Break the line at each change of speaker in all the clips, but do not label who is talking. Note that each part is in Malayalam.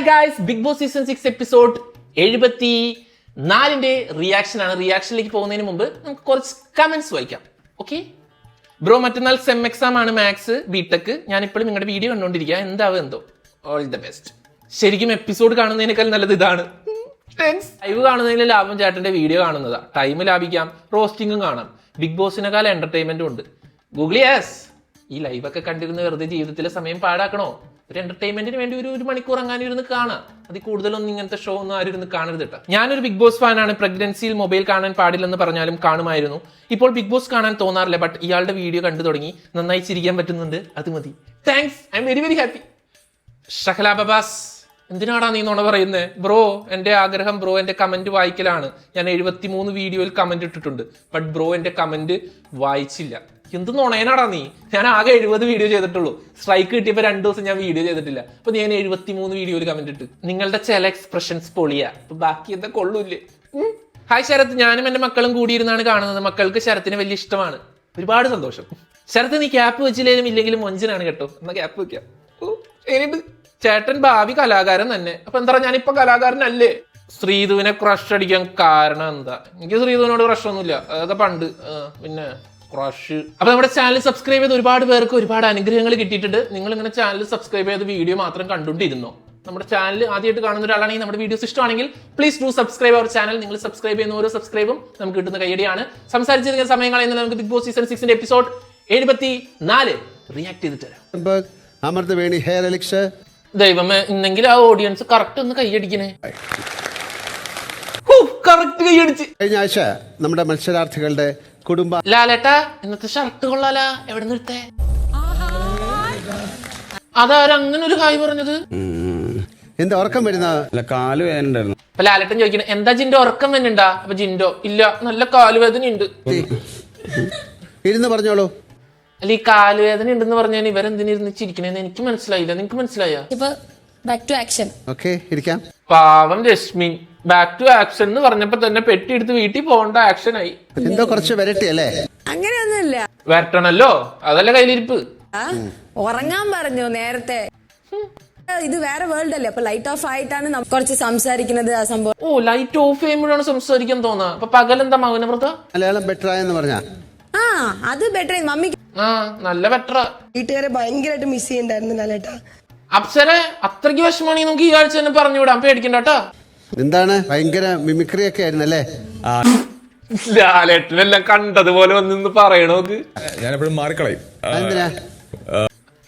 Hi guys Bigg Boss season six episode എഴുപത്തി നാലിന്റെ റിയാക്ഷൻ ആണ് റിയാക്ഷനിലേക്ക് പോകുന്നതിന് മുമ്പ് നമുക്ക് കുറച്ച് കമന്റ്സ് വായിക്കാം. ഓക്കെ ബ്രോ മറ്റന്നാൾ സെം എക്സാം ആണ് മാത്സ് ബിടെക് ഞാൻ ഇപ്പോഴും നിങ്ങളുടെ വീഡിയോ കണ്ടുകൊണ്ടിരിക്കുക എന്താവും എന്തോ? ഓൾ ദ ബെസ്റ്റ് ശരിക്കും എപ്പിസോഡ് കാണുന്നതിനേക്കാൾ നല്ലത് ഇതാണ്. ലൈവ് കാണുന്നതിന് ലാഭം ചേട്ടന്റെ വീഡിയോ കാണുന്നതാ. ടൈം ലാഭിക്കാം. റോസ്റ്റിംഗും കാണാം. ബിഗ് ബോസിനെക്കാൾ എന്റർടൈൻമെന്റും ഉണ്ട്. ഗൂഗിൾ യെസ് ഈ ലൈവൊക്കെ കണ്ടിരുന്ന് വെറുതെ ജീവിതത്തിലെ സമയം പാഴാക്കണോ? ഒരു എന്റർടൈൻമെന്റിന് വേണ്ടി ഒരു ഒരു മണിക്കൂർ അങ്ങനെ ഇരുന്ന് കാണാം. അതിൽ കൂടുതലൊന്നും ഇങ്ങനത്തെ ഷോ ഒന്നും ആരും ഇരുന്ന് കാണരുത് കേട്ടോ ഞാനൊരു ബിഗ് ബോസ് ഫാനാണ് പ്രഗ്നൻസിയിൽ മൊബൈൽ കാണാൻ പാടില്ലെന്ന് പറഞ്ഞാലും കാണുമായിരുന്നു. ഇപ്പോൾ ബിഗ് ബോസ് കാണാൻ തോന്നാറില്ല ബട്ട് ഇയാളുടെ വീഡിയോ കണ്ടു തുടങ്ങി. നന്നായി ചിരിക്കാൻ പറ്റുന്നുണ്ട്. അത് മതി. Thanks I M very very happy Shahala Babas എന്തിനാടാ നീ നുണ പറയുന്നത് ബ്രോ എന്റെ ആഗ്രഹം ബ്രോ എന്റെ കമന്റ് വായിക്കലാണ്. ഞാൻ എഴുപത്തി മൂന്ന് വീഡിയോയിൽ കമന്റ് ഇട്ടിട്ടുണ്ട്. ബട്ട് ബ്രോ എന്റെ കമന്റ് വായിച്ചില്ല. എന്ത് നുണയനാടാ നീ? ഞാൻ ആകെ എഴുപത് വീഡിയോ ചെയ്തിട്ടുള്ളൂ. സ്ട്രൈക്ക് കിട്ടിയപ്പോൾ രണ്ട് ദിവസം ഞാൻ വീഡിയോ ചെയ്തിട്ടില്ല. അപ്പൊ ഞാൻ എഴുപത്തി മൂന്ന് വീഡിയോയിൽ കമന്റ് ഇട്ട്. നിങ്ങളുടെ ചില എക്സ്പ്രഷൻസ് പൊളിയാ. അപ്പൊ ബാക്കി എന്താ കൊള്ളൂല്ലേ? ഹായ് ശരത് ഞാനും എന്റെ മക്കളും കൂടിയിരുന്നാണ് കാണുന്നത്. മക്കൾക്ക് ശരത്തിന് വലിയ ഇഷ്ടമാണ്. ഒരുപാട് സന്തോഷം. ശരത് നീ ക്യാപ്പ് വെച്ചില്ലേലും ഇല്ലെങ്കിലും മൊഞ്ചനാണ് കേട്ടോ. എന്നാ ക്യാപ്പ് വെക്കാം. ഓ, ചേട്ടൻ ഭാവി കലാകാരൻ തന്നെ. അപ്പൊ എന്താ പറയാ ഞാനിപ്പോ കലാകാരനല്ലേ? ശ്രീധുവിനെ ക്രഷ് അടിക്കാൻ കാരണം എന്താ? എനിക്ക് ശ്രീധുവിനോട് ക്രഷ് ഒന്നുമില്ല. അതൊക്കെ പണ്ട്. പിന്നെ ക്രഷ്. അപ്പൊ നമ്മുടെ ചാനൽ സബ്സ്ക്രൈബ് ചെയ്ത് ഒരുപാട് പേർക്ക് ഒരുപാട് അനുഗ്രഹങ്ങൾ കിട്ടിയിട്ടുണ്ട്. നിങ്ങൾ ഇങ്ങനെ ചാനൽ സബ്സ്ക്രൈബ് ചെയ്ത് വീഡിയോ മാത്രം കണ്ടുകൊണ്ടിരുന്നോ? നമ്മുടെ ചാനൽ ആദ്യമായിട്ട് കാണുന്ന ഒരാളാണെങ്കിൽ നമ്മുടെ വീഡിയോസ് ഇഷ്ടമാണെങ്കിൽ please do subscribe our channel നിങ്ങൾ സബ്സ്ക്രൈബ് ചെയ്യുന്ന ഓരോ സബ്സ്ക്രൈബും നമുക്ക് കിട്ടുന്ന കൈയടിയാണ് സംസാരിച്ചിരിക്കുന്ന സമയം കളയുന്നത് നമുക്ക് ബിഗ് ബോസ് സീസൺ സിക്സിന്റെ എപ്പിസോഡ് എഴുപത്തി നാല് റിയാക്ട് ചെയ്തിട്ട്
തരാം. അമൃതവേണി ഹെയർ എലിക്സ്
ദൈവമേ ഇന്നെങ്കിൽ ആ ഓഡിയൻസ് കറക്റ്റ് ഒന്ന് കൈയടിക്കണേ കറക്റ്റ് കൈയടിച്ച്
കഴിഞ്ഞ ആഴ്ച നമ്മുടെ മത്സരാർത്ഥികളുടെ കുടുംബ
ലാലേട്ടാ ഇന്നത്തെ ഷർട്ട് കൊള്ളാല. എവിടെ നിർത്തേ അതാരും അങ്ങനെ ഒരു ഹായ് പറഞ്ഞത്?
എന്താ ഉറക്കം വരുന്ന?
അല്ല കാൽ വേദനുണ്ടായിരുന്നു
അപ്പൊ ലാലേട്ടൻ ചോദിക്കണേ എന്താ ജിന്റെ ഉറക്കം വരുന്നുണ്ടാ? അപ്പൊ ജിൻഡോ ഇല്ല നല്ല കാലുവേദന ഉണ്ട്.
ഇരുന്ന് പറഞ്ഞോളൂ.
അല്ല ഈ കാലുവേദന ഉണ്ടെന്ന് പറഞ്ഞാൽ ഇവരെന്തിനിരുന്ന് ചിരിക്കണേന്ന് എനിക്ക് മനസ്സിലായില്ല. നിനക്ക് മനസ്സിലായോ?
ഇപ്പൊ ബാക്ക് ടു ആക്ഷൻ
ഓക്കെ ഇരിക്കാം.
പാവം രശ്മി ബാക്ക് ടു ആക്ഷൻ എന്ന് പറഞ്ഞപ്പോ തന്നെ പെട്ടി എടുത്ത് വീട്ടിൽ പോകേണ്ട ആക്ഷൻ ആയി.
എന്തോ കുറച്ച് വരട്ടി അല്ലേ?
അങ്ങനെയൊന്നുമില്ല.
വരട്ടണല്ലോ? അതല്ല കയ്യിലിരിപ്പ്?
ആ, ഉറങ്ങാൻ പറഞ്ഞു നേരത്തെ. ഇത് വേറെ വേൾഡ് അല്ലേ? അപ്പൊ ലൈറ്റ് ഓഫ് ആയിട്ടാണ് നമ്മ കുറച്ച് സംസാരിക്കുന്നത് ആ സംഭവം.
ഓ ലൈറ്റ് ഓഫ് ചെയ്യുമ്പോഴാണ് സംസാരിക്കാൻ തോന്നാ. അപ്പൊ പകലെന്താ മൗനവ്രത
മലയാളം ബെറ്റർ ആയെന്ന് പറഞ്ഞ?
ആ അത് ബെറ്റർ മമ്മിക്ക്
ആ നല്ല ബെറ്ററാ
വീട്ടുകാരെ ഭയങ്കരമായിട്ട് മിസ് ചെയ്യണ്ടായിരുന്നു ലാലേട്ടാ.
അപ്സരെ അത്രയ്ക്ക് വിഷമമാണെങ്കിൽ നമുക്ക് ഈ ആഴ്ച തന്നെ പറഞ്ഞുവിടാം. പേടിക്കണ്ട കേട്ടാ.
എന്താണ്? ഭയങ്കര മിമിക്രി ഒക്കെ ആയിരുന്നു ആയിരുന്നല്ലേ
ലാലേട്ടനെല്ലാം കണ്ടതുപോലെ വന്നിന്ന് പറയണോക്ക്
ഞാനെപ്പോഴും മാറിക്കളയും.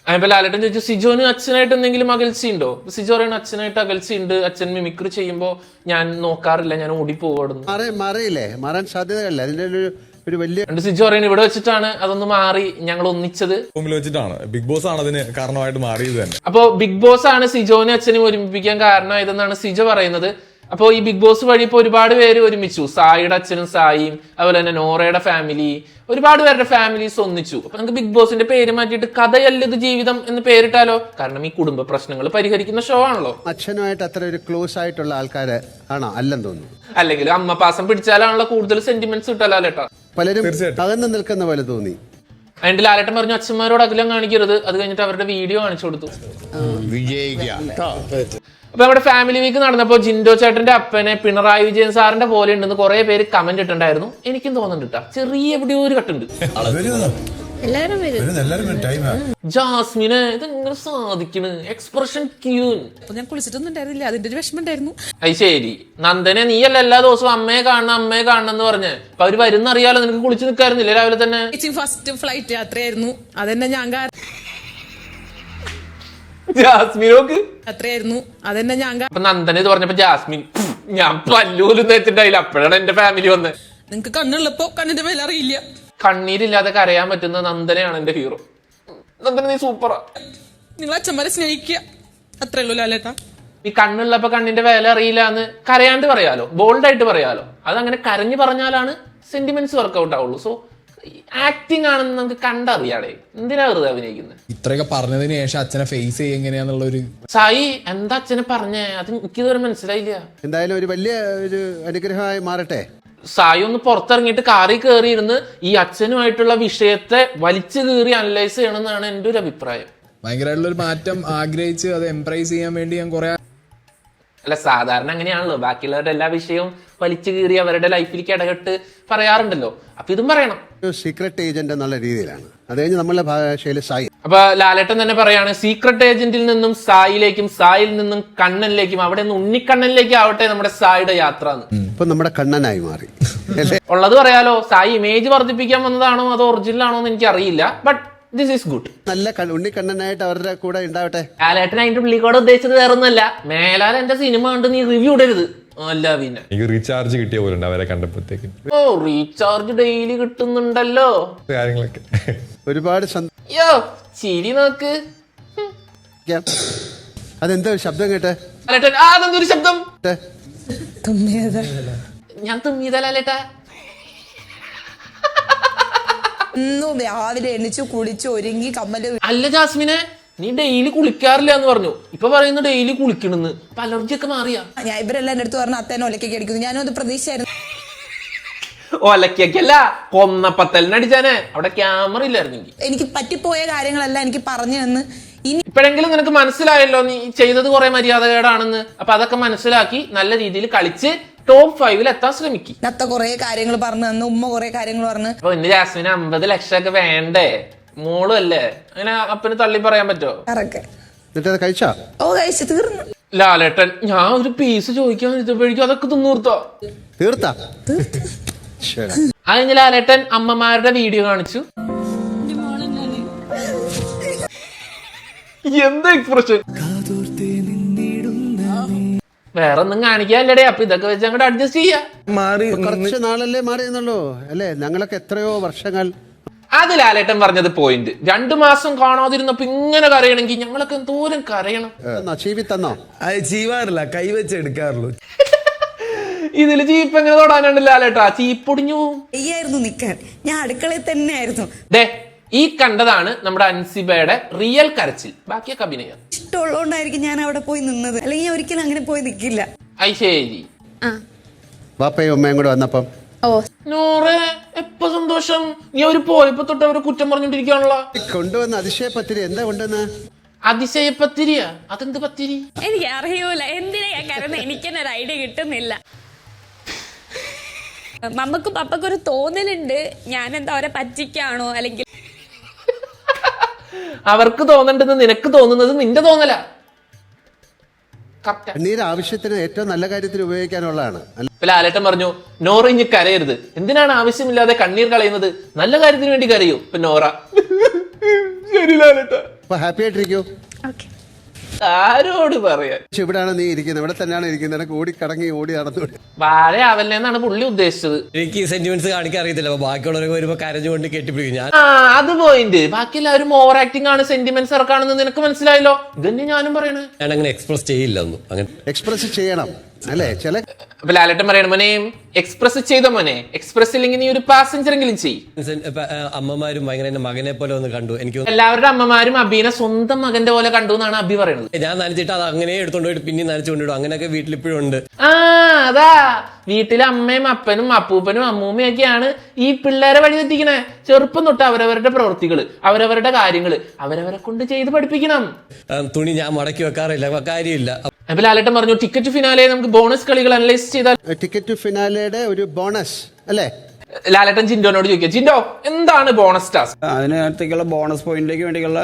അതിപ്പോ ലാലേട്ടൻ ചോദിച്ചു സിജോന് അച്ഛനായിട്ട് എന്തെങ്കിലും അകൽച്ചയുണ്ടോ? ഉണ്ടോ സിജോ പറയുന്ന അച്ഛനായിട്ട് അകൽച്ചയുണ്ട്. അച്ഛൻ മിമിക്രി ചെയ്യുമ്പോ ഞാൻ നോക്കാറില്ല ഞാൻ ഓടി
പോകുന്നു മാറിയില്ലേ? മാറാൻ സാധ്യതയല്ല അതിന്റെ ഒരു ഒരു വലിയ
രണ്ട് സിജോ പറയുന്നത് ഇവിടെ വെച്ചിട്ടാണ് അതൊന്ന് മാറി ഞങ്ങൾ ഒന്നിച്ചത്.
റൂമിൽ വെച്ചിട്ടാണ്. ബിഗ് ബോസ് ആണ് അതിന് കാരണമായിട്ട് മാറിയത് തന്നെ.
അപ്പോ ബിഗ് ബോസ് ആണ് സിജോനെ അച്ഛനും ഒരുമിപ്പിക്കാൻ കാരണമായതെന്നാണ് സിജോ പറയുന്നത്. അപ്പോൾ ഈ ബിഗ് ബോസ് വഴി ഇപ്പോൾ ഒരുപാട് പേര് ഒരുമിച്ചു. സായിയുടെ അച്ഛനും സായിയും അതുപോലെ തന്നെ നോറയുടെ ഫാമിലി ഒരുപാട് പേരുടെ ഫാമിലീസ് ഒന്നിച്ചു. അപ്പൊ നമുക്ക് ബിഗ് ബോസിന്റെ പേര് മാറ്റിയിട്ട് കഥയല്ലത് ജീവിതം എന്ന് പേരിട്ടാലോ? കാരണം ഈ കുടുംബ പ്രശ്നങ്ങൾ പരിഹരിക്കുന്ന ഷോ ആണല്ലോ.
അച്ഛനുമായിട്ട് അത്ര ഒരു ക്ലോസ് ആയിട്ടുള്ള ആൾക്കാര് ആണോ? അല്ലെന്ന് തോന്നുന്നു.
അല്ലെങ്കിൽ അമ്മ പാസം പിടിച്ചാലാണല്ലോ കൂടുതൽ സെന്റിമെന്റ്സ് കിട്ടല്ലോ ലേട്ടാ
പലരും. അകന്ന് നിൽക്കുന്ന പോലെ തോന്നി.
അതിന്റെ ലാലേട്ടൻ പറഞ്ഞു അച്ഛന്മാരോട് അകലം കാണിക്കരുത്. അത് കഴിഞ്ഞിട്ട് അവരുടെ വീഡിയോ കാണിച്ചു കൊടുത്തു. അപ്പൊ നമ്മുടെ ഫാമിലി വീക്ക് നടന്നപ്പോൾ ജിൻഡോ ചേട്ടന്റെ അപ്പനെ പിണറായി വിജയൻ സാറിന്റെ പോലെ ഉണ്ടെന്ന് കുറെ പേര് കമന്റ് ഇട്ടുണ്ടായിരുന്നു എനിക്കും തോന്നുന്നുണ്ട് കേട്ടാ ചെറിയ എവിടെയോ ഒരു കട്ടുണ്ട്
എല്ലാവരും വരും.
ജാസ്മിന് ഇതെങ്ങനെ സാധിക്കണ്? എക്സ്പ്രഷൻ ക്യൂൻ
ഞാൻ കുളിച്ചിട്ടൊന്നും ഉണ്ടായിരുന്നില്ല. അതിന്റെ ഒരു വിഷമം ഉണ്ടായിരുന്നു.
അത് ശരി. നന്ദനെ നീയല്ല എല്ലാ ദിവസവും അമ്മയെ കാണണം അമ്മയെ കാണണം എന്ന് പറഞ്ഞ്. അപ്പൊ അവർ വരുന്നറിയാലോ നിനക്ക് കുളിച്ചു നിൽക്കാരുന്നില്ല രാവിലെ തന്നെ?
ഫസ്റ്റ് ഫ്ലൈറ്റ് യാത്രയായിരുന്നു. അതെന്നെ ഞാൻ കാരണം
ജാസ്മിനോക്ക്?
യാത്രയായിരുന്നു അതെന്നെ ഞാൻ
അപ്പൊ നന്ദന ഇത് പറഞ്ഞപ്പോ ജാസ്മിൻ ഞാൻ പല്ലൂലും വെച്ചിട്ടായില്ല അപ്പോഴാണ് എന്റെ ഫാമിലി വന്നത്
നിങ്ങക്ക് കണ്ണുള്ളപ്പോ കണ്ണിന്റെ വില അറിയില്ല.
കണ്ണീരില്ലാതെ കരയാൻ പറ്റുന്ന നന്ദനയാണ് എന്റെ ഹീറോ നന്ദന നീ സൂപ്പറാ
നിങ്ങൾ അച്ഛന്മാരെ സ്നേഹിക്കുക. അത്രേ ഉള്ളൂ ലാലേട്ടാ.
ഈ കണ്ണുള്ളപ്പോ കണ്ണിന്റെ വില അറിയില്ല എന്ന് കരയാണ്ട് പറയാലോ ബോൾഡായിട്ട് പറയാലോ. അതങ്ങനെ കരഞ്ഞു പറഞ്ഞാലാണ് സെന്റിമെന്റ്സ് വർക്ക്ഔട്ട് ആവുള്ളൂ. സോ ആക്ടിങ് ആണെന്ന് നമുക്ക് കണ്ടറിയാടേ എന്തിനാ വെറുതെ അഭിനയിക്കുന്നത്
ഇത്രയൊക്കെ പറഞ്ഞതിന് ശേഷം അച്ഛനെ ഫേസ് ചെയ്യുക എങ്ങനെയാന്നുള്ള ഒരു
സായി എന്താ അച്ഛനെ പറഞ്ഞേ? അത് എനിക്ക് ഇതുവരെ മനസ്സിലായില്ല.
എന്തായാലും ഒരു വലിയ ഒരു അനുഗ്രഹമായി മാറട്ടെ.
സായി ഒന്ന് പുറത്തിറങ്ങിയിട്ട് കാറി കയറിയിരുന്ന് ഈ അച്ഛനുമായിട്ടുള്ള വിഷയത്തെ വലിച്ചു കീറി അനലൈസ് ചെയ്യണമെന്നാണ് എന്റെ ഒരു അഭിപ്രായം.
ഭയങ്കരമായിട്ടുള്ള ഒരു മാറ്റം ആഗ്രഹിച്ച് അത് എംപ്രൈസ് ചെയ്യാൻ വേണ്ടി ഞാൻ കുറെ
അല്ല സാധാരണ അങ്ങനെയാണല്ലോ. ബാക്കിയുള്ളവരുടെ എല്ലാ വിഷയവും വലിച്ചു കീറി അവരുടെ ലൈഫിലേക്ക് ഇടകെട്ട് പറയാറുണ്ടല്ലോ. അപ്പൊ ഇതും പറയണം.
സീക്രട്ട് ഏജന്റ് എന്നുള്ള രീതിയിലാണ്. അത് കഴിഞ്ഞ് നമ്മളെ ഭാഷയിൽ സായി.
അപ്പൊ ലാലേട്ടൻ തന്നെ പറയാണ് സീക്രട്ട് ഏജന്റിൽ നിന്നും സായിലേക്കും സായിൽ നിന്നും കണ്ണനിലേക്കും അവിടെ നിന്ന് ഉണ്ണിക്കണ്ണനിലേക്ക് ആവട്ടെ നമ്മുടെ സായിയുടെ യാത്ര
ഇപ്പൊ നമ്മുടെ കണ്ണനായി മാറി.
ഉള്ളത് പറയാലോ സായി ഇമേജ് വർദ്ധിപ്പിക്കാൻ വന്നതാണോ അതോ ഒറിജിനൽ ആണോ എന്ന് എനിക്ക് അറിയില്ല ബട്ട് ദിസ് ഈസ് ഗുഡ്
നല്ല ഉണ്ണിക്കണ്ണനായിട്ട് അവരുടെ കൂടെ ഉണ്ടാവട്ടെ.
കാലേട്ടൻ അതിന്റെ പുള്ളിക്കോടെ ഉദ്ദേശിച്ചത് വേറെ ഒന്നല്ല മേലാൽ എന്റെ സിനിമ കണ്ട് നീ റിവ്യൂ ഇടരുത്. അല്ല പിന്നെ.
എനിക്ക് റീചാർജ് കിട്ടിയ പോലെ ഉണ്ട് അവരെ കണ്ടപ്പോഴത്തേക്ക്.
ഓ റീചാർജ് ഡെയിലി കിട്ടുന്നുണ്ടല്ലോ.
കാര്യങ്ങളൊക്കെ.
ഒരുപാട്
യോ ചിരി നോക്ക്.
സന്ധിക്കാം അതെന്താ ഒരു ശബ്ദം കേട്ടെ?
ലാലേട്ടൻ ആ അതെന്തൊരു ശബ്ദം?
കേട്ടെ?
ഞാൻ തുമ്മിയതാ ലാലേട്ടാ
ഇന്നും രാവിലെ എണിച്ചു കുളിച്ചു ഒരുങ്ങി കമ്മൽ
അല്ല ജാസ്മിനെ നീ ഡെയിലി കുളിക്കാറില്ല എന്ന് പറഞ്ഞു. ഇപ്പൊ പറയുന്നു ഡെയിലി കുളിക്കണെന്ന്. അലർജി ഒക്കെ മാറിയാ.
ഞാൻ ഇവരെല്ലാം എന്റെ അടുത്ത് പറഞ്ഞ അത്തേനെ ഒലക്കൊക്കെ അടിക്കുന്നു. ഞാനും അത് പ്രതീക്ഷയായിരുന്നു
ഒലക്കല്ല കൊന്നപ്പത്തലിനടിച്ചാനെ അവിടെ ക്യാമറ ഇല്ലായിരുന്നു
എനിക്ക് പറ്റിപ്പോയ കാര്യങ്ങളെല്ലാം എനിക്ക് പറഞ്ഞു തന്ന്. ഇനി
ഇപ്പോഴെങ്കിലും നിനക്ക് മനസ്സിലായല്ലോ നീ ചെയ്തത് കുറെ മര്യാദകേടാണെന്ന്. അപ്പൊ അതൊക്കെ മനസ്സിലാക്കി നല്ല രീതിയിൽ കളിച്ച് ടോപ്പ് ഫൈവിൽ എത്താൻ ശ്രമിക്കും.
നത്ത കുറെ കാര്യങ്ങൾ പറഞ്ഞു തന്നു ഉമ്മ കുറെ കാര്യങ്ങൾ പറഞ്ഞു.
അപ്പൊ എന്റെ ജാസ്മിന് അമ്പത് ലക്ഷം ഒക്കെ വേണ്ടേ? മോളും അല്ലേ? അങ്ങനെ അപ്പന് തള്ളി പറയാൻ
പറ്റോ? കഴിച്ചാ?
ഓ കഴിച്ചു തീർന്നു.
ലാലേട്ടൻ ഞാൻ ഒരു പീസ് ചോദിക്കാൻ ഇരുത്തപ്പോഴേക്കും അതൊക്കെ തിന്നൂർത്തോ?
തീർത്താ? ശരി
അത് കഴിഞ്ഞ് ലാലേട്ടൻ അമ്മമാരുടെ വീഡിയോ കാണിച്ചു. എന്താ എക്സ്പ്രഷൻ വേറെ ഒന്നും കാണിക്കാല്ലടേ അപ്പൊ ഇതൊക്കെ വെച്ച് അങ്ങോട്ട് അഡ്ജസ്റ്റ് ചെയ്യാ.
മാറി കുറച്ച് നാളല്ലേ മാറി എന്നുള്ളൂ അല്ലേ? ഞങ്ങളൊക്കെ എത്രയോ വർഷങ്ങൾ
അത് ലാലേട്ടൻ പറഞ്ഞത് പോയിന്റ് രണ്ടു മാസം കാണാതിരുന്നപ്പോ ഇങ്ങനെ കരയണമെങ്കിൽ ഞങ്ങളൊക്കെ എന്തോരം കരയണം.
തന്നോ ചീവി തന്നോ?
അത് ചെയ്യുവാറില്ല കൈവച്ച് എടുക്കാറുള്ളൂ.
ഇതിൽ ചീപ്പ് എങ്ങനെ തൊടാനുണ്ട് ലാലേട്ടാ? ചീപ്പൊടിഞ്ഞു പോവും.
നിക്കാൻ. ഞാൻ അടുക്കളയിൽ തന്നെ ആയിരുന്നു
ഈ കണ്ടതാണ് നമ്മുടെ അൻസിബയുടെ റിയൽ കരച്ചിൽ. ബാക്കിയൊക്കെ അഭിനയം.
ഇഷ്ടമുള്ളതുകൊണ്ടായിരിക്കും ഞാൻ അവിടെ പോയി നിന്നത്. അല്ലെങ്കിൽ ഞാൻ ഒരിക്കലും അങ്ങനെ പോയി നിൽക്കില്ല
ഐ ആ.
വാപ്പയും ഉമ്മയും കൂടെ വന്നപ്പം
നോറെ എപ്പോ സന്തോഷം? നീ അവർ പോയപ്പോ തൊട്ട് അവരെ കുറ്റം
കൊണ്ടുവന്ന അതിശയ പത്തിരി എന്താ കൊണ്ടുവന്ന?
അതിശയ പത്തിരിയാ? അതെന്ത് പത്തിരി?
എനിക്ക് അറിയൂല എന്തിനാ ഞാൻ കരുതുന്നത് എനിക്ക് തന്നെ ഒരു ഐഡിയ കിട്ടുന്നില്ല. മമ്മക്കും പപ്പക്കും ഒരു തോന്നലുണ്ട്. ഞാൻ എന്താ അവരെ പറ്റിക്കാണോ? അല്ലെങ്കിൽ
അവർക്ക് തോന്നണ്ടെന്ന് നിനക്ക് തോന്നുന്നത് നിന്റെ തോന്നല.
കണ്ണീര് ആവശ്യത്തിന് ഏറ്റവും നല്ല കാര്യത്തിൽ ഉപയോഗിക്കാനുള്ളതാണ്.
ലാലേട്ടൻ പറഞ്ഞു നോറ ഇനി കരയരുത്. എന്തിനാണ് ആവശ്യമില്ലാതെ കണ്ണീർ കളയുന്നത്? നല്ല കാര്യത്തിന് വേണ്ടി കരയൂ. ഇപ്പൊ നോറ. ശരി ലാലേട്ട.
ഹാപ്പി ആയിട്ടിരിക്കൂ.
ഓക്കെ
ആരോട് പറയാൻ?
പക്ഷെ ഇവിടെയാണ് നീ ഇരിക്കുന്നത്. ഇവിടെ തന്നെയാണ് ഇരിക്കുന്നത്. നിനക്ക് ഓടി കടങ്ങി ഓടി നടന്നു
വാഴ ആവല്ലേ എന്നാണ് പുള്ളി ഉദ്ദേശിച്ചത്.
എനിക്ക് ഈ സെന്റിമെന്റ്സ് കാണിക്കാൻ അറിയത്തില്ല. അപ്പൊ ബാക്കിയുള്ളവരൊക്കെ വരുമ്പോ കരഞ്ഞുകൊണ്ട് കെട്ടിപ്പിടിക്കും ഞാൻ.
ആ അത് പോയിന്റ് ബാക്കി എല്ലാവരും ഓവർ ആക്ടിംഗ് ആണ് സെന്റിമെന്റ്സ് ഇറക്കാണെന്ന് നിനക്ക് മനസ്സിലായല്ലോ? ഇതന്നെ ഞാനും പറയണേ.
ഞാൻ അങ്ങനെ എക്സ്പ്രസ് ചെയ്യില്ല ഒന്നും. അങ്ങനെ
എക്സ്പ്രസ് ചെയ്യണം. അല്ലേ? ചില
അപ്പൊ ലാലേട്ടൻ പറയണ മോനെ എക്സ്പ്രസ് ചെയ്ത മോനെ? എക്സ്പ്രസ് ഇല്ലെങ്കിൽ നീ ഒരു പാസഞ്ചർ എങ്കിലും
ചെയ് അമ്മമാരും ഭയങ്കര എന്റെ മകനെ പോലെ ഒന്ന് കണ്ടു. എനിക്ക്
എല്ലാവരുടെ അമ്മമാരും അബീനെ സ്വന്തം മകന്റെ പോലെ കണ്ടു എന്നാണ് അബി പറയുന്നത്.
ഞാൻ നനച്ചിട്ട് അത് അങ്ങനെ എടുത്തോണ്ട് പോയിട്ട് പിന്നെ നനച്ചു കൊണ്ടിടും. അങ്ങനെയൊക്കെ വീട്ടിൽ ഇപ്പോഴും ഉണ്ട്.
ആ അതാ. വീട്ടിലെ അമ്മയും അപ്പനും അപ്പൂപ്പനും അമ്മൂമ്മയും ഒക്കെയാണ് ഈ പിള്ളേരെ വഴി തെറ്റിക്കണേ. ചെറുപ്പം തൊട്ട് അവരവരുടെ പ്രവൃത്തികൾ അവരവരുടെ കാര്യങ്ങൾ അവരവരെ കൊണ്ട് ചെയ്ത് പഠിപ്പിക്കണം.
ആ, തുണി ഞാൻ മടക്കി വെക്കാറില്ല. കാര്യമില്ല.
അപ്പൊ ലാലേട്ടൻ പറഞ്ഞു ടിക്കറ്റ് ഫിനാലെ നമുക്ക് ബോണസ് കളികൾ അനലൈസ് ചെയ്താൽ
ടിക്കറ്റ് ഫിനാലയുടെ ഒരു ബോണസ് അല്ലേ?
ലാലേട്ടൻ ജിൻഡോനോട് ചോദിക്കുക ജിൻഡോ എന്താണ് ബോണസ് ടാസ്ക്
അതിനകത്തേക്കുള്ള ബോണസ് പോയിന്റിലേക്ക് വേണ്ടിയുള്ള